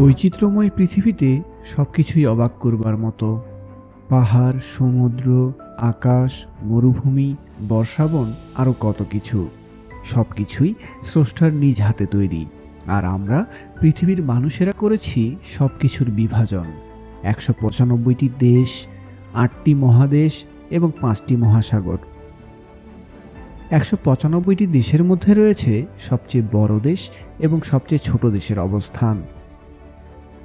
বৈচিত্র্যময় পৃথিবীতে সব কিছুই অবাক করবার মতো। পাহাড়, সমুদ্র, আকাশ, মরুভূমি, বর্ষাবন, আরও কত কিছু। সব কিছুই স্রষ্টার নিজ হাতে তৈরি। আর আমরা, পৃথিবীর মানুষেরা করেছি সব কিছুর বিভাজন। একশো পঁচানব্বইটি দেশ, আটটি মহাদেশ এবং পাঁচটি মহাসাগর। একশো পঁচানব্বইটি দেশের মধ্যে রয়েছে সবচেয়ে বড় দেশ এবং সবচেয়ে ছোট দেশের অবস্থান।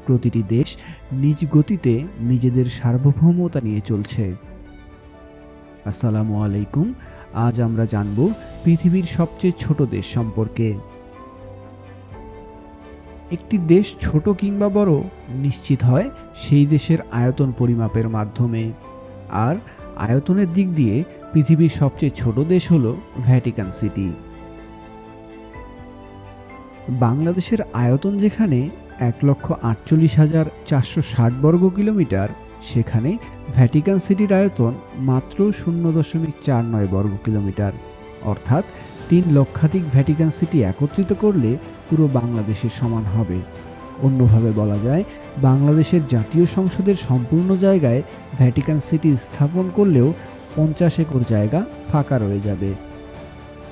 প্রতিটি দেশ নিজ গতিতে নিজেদের সার্বভৌমতা নিয়ে চলছে। আসসালামু আলাইকুম। আজ আমরা জানব পৃথিবীর সবচেয়ে ছোট দেশ সম্পর্কে। একটি দেশ ছোট কিংবা বড় নিশ্চিত হয় সেই দেশের আয়তন পরিমাপের মাধ্যমে। আর আয়তনের দিক দিয়ে পৃথিবীর সবচেয়ে ছোট দেশ হলো ভ্যাটিকান সিটি বাংলাদেশের আয়তন যেখানে এক লক্ষ আটচল্লিশ হাজার চারশো ষাট বর্গ কিলোমিটার সেখানে ভ্যাটিকান সিটির আয়তন মাত্র শূন্য দশমিক চার নয় বর্গ কিলোমিটার অর্থাৎ তিন লক্ষাধিক ভ্যাটিকান সিটি একত্রিত করলে পুরো বাংলাদেশের সমান হবে। অন্যভাবে বলা যায়, বাংলাদেশের জাতীয় সংসদের সম্পূর্ণ জায়গায় ভ্যাটিকান সিটি স্থাপন করলেও পঞ্চাশ একর জায়গা ফাঁকা রয়ে যাবে।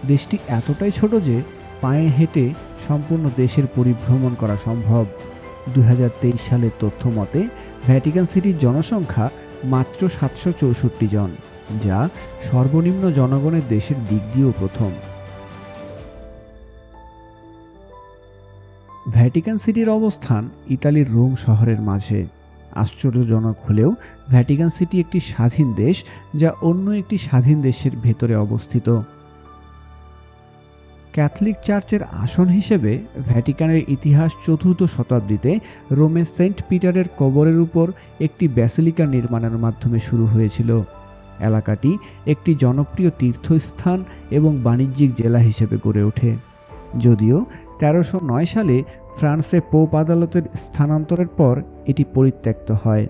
দেশটি এতটাই ছোট যে পায়ে হেঁটে সম্পূর্ণ দেশের পরিভ্রমণ করা সম্ভব। দুই হাজার তেইশ সালের তথ্য মতে ভ্যাটিকান সিটির জনসংখ্যা মাত্র সাতশো চৌষট্টি জন, যা সর্বনিম্ন জনগণের দেশের দিক দিয়েও প্রথম। ভ্যাটিকান সিটির অবস্থান ইতালির রোম শহরের মাঝে। আশ্চর্যজনক হলেও, ভ্যাটিকান সিটি একটি স্বাধীন দেশ, যা অন্য একটি স্বাধীন দেশের ভেতরে অবস্থিত। ক্যাথলিক চার্চের আসন হিসেবে ভ্যাটিকানের ইতিহাস চতুর্থ শতাব্দীতে রোমে সেন্ট পিটারের কবরের উপর একটি ব্যাসিলিকা নির্মাণের মাধ্যমে শুরু হয়েছিল। এলাকাটি একটি জনপ্রিয় তীর্থস্থান এবং বাণিজ্যিক জেলা হিসেবে গড়ে ওঠে। যদিও তেরোশো নয় সালে ফ্রান্সে পোপ আদালতের স্থানান্তরের পর এটি পরিত্যক্ত হয়।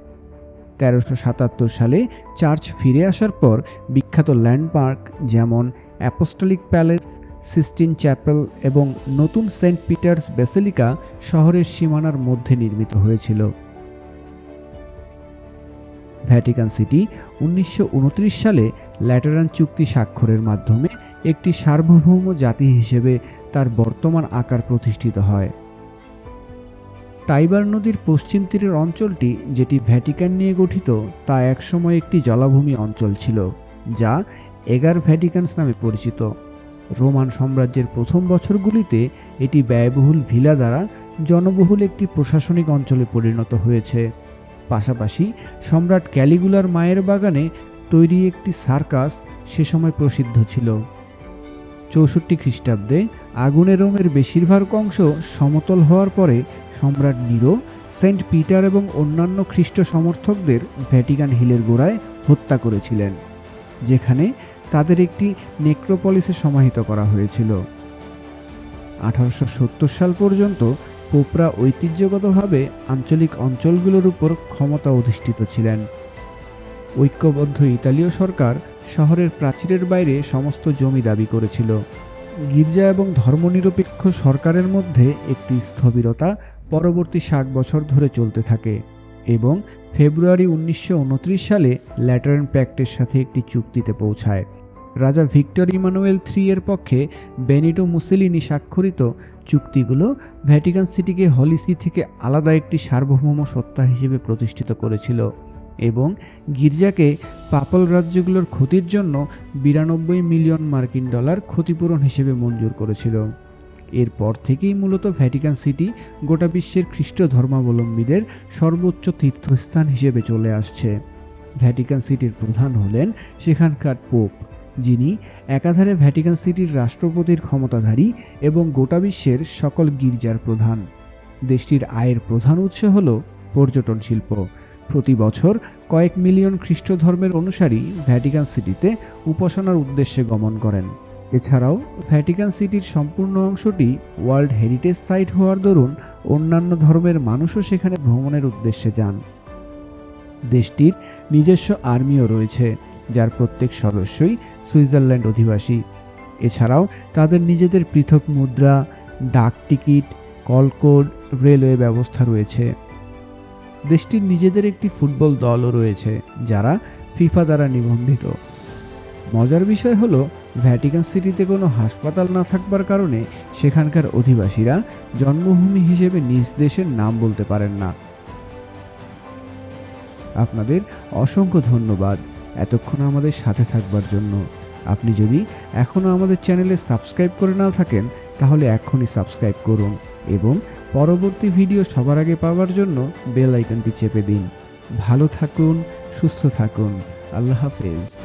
তেরোশো সাতাত্তর সালে চার্চ ফিরে আসার পর বিখ্যাত ল্যান্ডমার্ক যেমন অ্যাপোস্টলিক প্যালেস সিস্টিন চ্যাপেল এবং নতুন সেন্ট পিটার্স বেসেলিকা শহরের সীমানার মধ্যে নির্মিত হয়েছিল। ভ্যাটিকান সিটি উনিশশো উনত্রিশ সালে ল্যাটারান চুক্তি স্বাক্ষরের মাধ্যমে একটি সার্বভৌম জাতি হিসেবে তার বর্তমান আকার প্রতিষ্ঠিত হয়। টাইবার নদীর পশ্চিম তীরের অঞ্চলটি যেটি ভ্যাটিকান নিয়ে গঠিত তা একসময় একটি জলাভূমি অঞ্চল ছিল, যা এগার ভ্যাটিকানস নামে পরিচিত। রোমান সাম্রাজ্যের প্রথম বছরগুলিতে এটি ব্যয়বহুল ভিলা দ্বারা জনবহুল একটি প্রশাসনিক অঞ্চলে পরিণত হয়েছে। পাশাপাশি সম্রাট ক্যালিগুলার মায়ের বাগানে তৈরি একটি সার্কাস সে সময় প্রসিদ্ধ ছিল। চৌষট্টি খ্রিস্টাব্দে আগুনে রোমের বেশিরভাগ অংশ সমতল হওয়ার পরে সম্রাট নিরো, সেন্ট পিটার এবং অন্যান্য খ্রিস্ট সমর্থকদের ভ্যাটিকান হিলের গোড়ায় হত্যা করেছিলেন, যেখানে তাদের একটি নেক্রোপলিসে সমাহিত করা হয়েছিল। আঠারোশো সত্তর সাল পর্যন্ত পোপরা ঐতিহ্যগতভাবে আঞ্চলিক অঞ্চলগুলোর উপর ক্ষমতা অধিষ্ঠিত ছিলেন। ঐক্যবদ্ধ ইতালীয় সরকার শহরের প্রাচীরের বাইরে সমস্ত জমি দাবি করেছিল। গির্জা এবং ধর্মনিরপেক্ষ সরকারের মধ্যে একটি স্থবিরতা পরবর্তী ষাট বছর ধরে চলতে থাকে এবং ফেব্রুয়ারি উনিশশো উনত্রিশ সালে ল্যাটারান প্যাক্টের সাথে একটি চুক্তিতে পৌঁছায়। রাজা ভিক্টর ইমানুয়েল থ্রি এর পক্ষে বেনিটো মুসেলিনি স্বাক্ষরিত চুক্তিগুলো ভ্যাটিকান সিটিকে হলিসি থেকে আলাদা একটি সার্বভৌম সত্তা হিসেবে প্রতিষ্ঠিত করেছিল এবং গির্জাকে পাপল রাজ্যগুলোর ক্ষতির জন্য বিরানব্বই মিলিয়ন মার্কিন ডলার ক্ষতিপূরণ হিসেবে মঞ্জুর করেছিল। এরপর থেকেই মূলত ভ্যাটিকান সিটি গোটা বিশ্বের খ্রিস্ট ধর্মাবলম্বীদের সর্বোচ্চ তীর্থস্থান হিসেবে চলে আসছে। ভ্যাটিকান সিটির প্রধান হলেন সেখানকার পোপ। যিনি একাধারে ভ্যাটিকান সিটির রাষ্ট্রপতির ক্ষমতাধারী এবং গোটা বিশ্বের সকল গির্জার প্রধান। দেশটির আয়ের প্রধান উৎস হল পর্যটন শিল্প। প্রতি বছর কয়েক মিলিয়ন খ্রিস্ট ধর্মের অনুসারী ভ্যাটিকান সিটিতে উপাসনার উদ্দেশ্যে গমন করেন। এছাড়াও ভ্যাটিকান সিটির সম্পূর্ণ অংশটি ওয়ার্ল্ড হেরিটেজ সাইট হওয়ার দরুন অন্যান্য ধর্মের মানুষও সেখানে ভ্রমণের উদ্দেশ্যে যান। দেশটির নিজস্ব আর্মিও রয়েছে। যার প্রত্যেক সদস্যই সুইজারল্যান্ড অধিবাসী। এছাড়াও তাদের নিজেদের পৃথক মুদ্রা, ডাক টিকিট কলকোড রেলওয়ে ব্যবস্থা রয়েছে। দেশটির নিজেদের একটি ফুটবল দলও রয়েছে, যারা ফিফা দ্বারা নিবন্ধিত। মজার বিষয় হলো, ভ্যাটিকান সিটিতে কোনো হাসপাতাল না থাকবার কারণে সেখানকার অধিবাসীরা জন্মভূমি হিসেবে নিজ দেশের নাম বলতে পারেন না। আপনাদের অসংখ্য ধন্যবাদ। এতক্ষণ আমাদের সাথে থাকবার জন্য। আপনি যদি এখনও আমাদের চ্যানেলে সাবস্ক্রাইব করে না থাকেন, তাহলে এখনই সাবস্ক্রাইব করুন এবং পরবর্তী ভিডিও সবার আগে পাওয়ার জন্য বেল আইকনটি চেপে দিন। ভালো থাকুন, সুস্থ থাকুন। আল্লাহ হাফেজ।